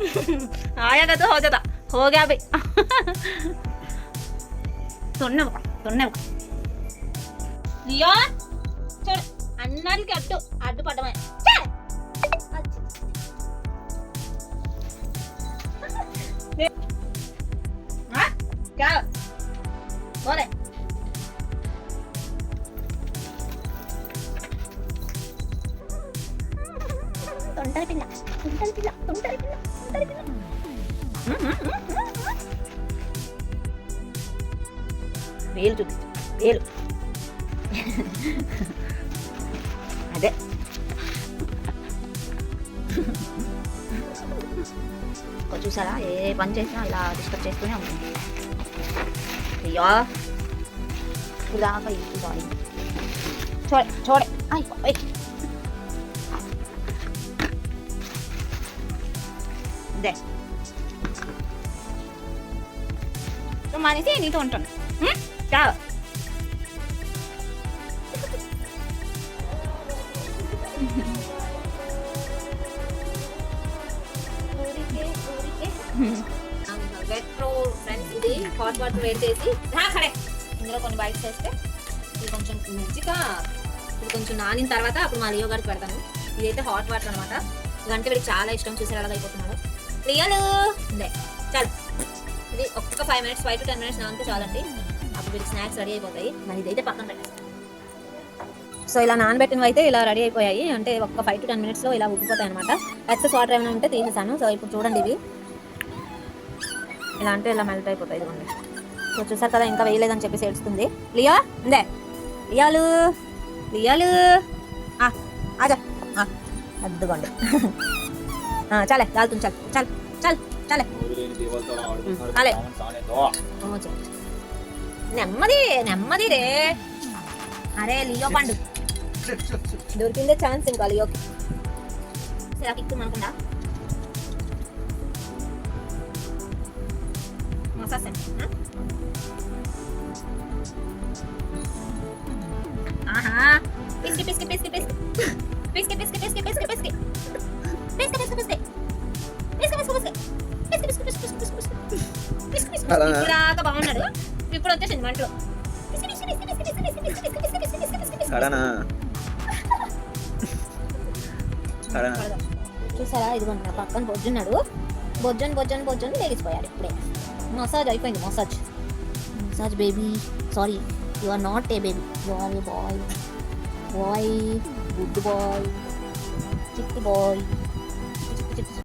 आएगा तो हो जाता हो गया भाई சொன்ன சொன்ன லியான் சொல் அண்ணாடிக்கு அட்டு அட்டு பட்டவன் போறேன் తొంటరి పిల్ల. తొంటరి పిల్ల తొంటరి పిల్ల తొంటరి పిల్ల. వేలు చూపించు వేలు. అదే. చూసారా ఏ పని చేసినా ఇలా డిస్టర్బ్ చేస్తూనే ఉంటుంది అయ్యో. ఇలాగ ఇవ్వాలి చూడే చూడ. దే. సో మనిషి నీతో ఉంటాను చా మెట్రో ఫ్రెండ్స్ ఇది హాట్ వాటర్ వేడి చేసి ఇందులో కొన్ని బైట్స్ వేస్తే ఇది కొంచెం మంచిగా ఇది కొంచెం నానిన తర్వాత అప్పుడు మా లియో గారికి పెడతాను. ఇదైతే హాట్ వాటర్ అనమాట. ఇదంటే వీడికి చాలా ఇష్టం. చూసారు అలాగ అయిపోతున్నాడు లియోలు ఇదే చాలు. ఇది ఒక్క five minutes five to ten minutes నానితే చాలండి. అప్పుడు వీడికి స్నాక్స్ రెడీ అయిపోతాయి. మరి ఇదైతే పక్కన పెట్టేస్తాను. సో ఇలా నానబెట్టినవి అయితే ఇలా రెడీ అయిపోయాయి. అంటే ఒక ఫైవ్ టు టెన్ మినిట్స్లో ఇలా ఉబ్బిపోతాయి అనమాట ఎక్సెస్ వాటర్ ఏమైనా ఉంటే తీసేసాను. సో ఇప్పుడు చూడండి ఇవి. ఇలా అంటే ఇలా మెల్ట్ అయిపోతాయి ఇదిగోండి. సో చూసారు కదా ఇంకా వేయలేదని చెప్పేసి ఏడుస్తుంది. లియా ఇందే లియాలు లియాలు. ఆ, చాలే కాలుతుంది చాలు చాలు చాలు చాలే. చాలు. నెమ్మది నెమ్మది రే. అరే లియో పండు. దొరికిందే ఛాన్స్ ఇంకా లియోకి. సరే కిక్కు అనుకుందా మసాజ్ సెంటర్ ఆహా. పిసికి పిసికి పిసికి పిసికి పిసికి సరేనా సరేనా చూసారా? ఇదిగోండి నా పక్కన బొజ్జున్నాడు బొజ్జన్ బొజ్జన్ బొజ్జన్ లేచిపోయాడు ఇప్పుడే. మసాజ్ అయిపోయింది massage. Massage baby. Sorry you are not a baby. You are a boy. Boy good boy. చిట్టి బాయ్.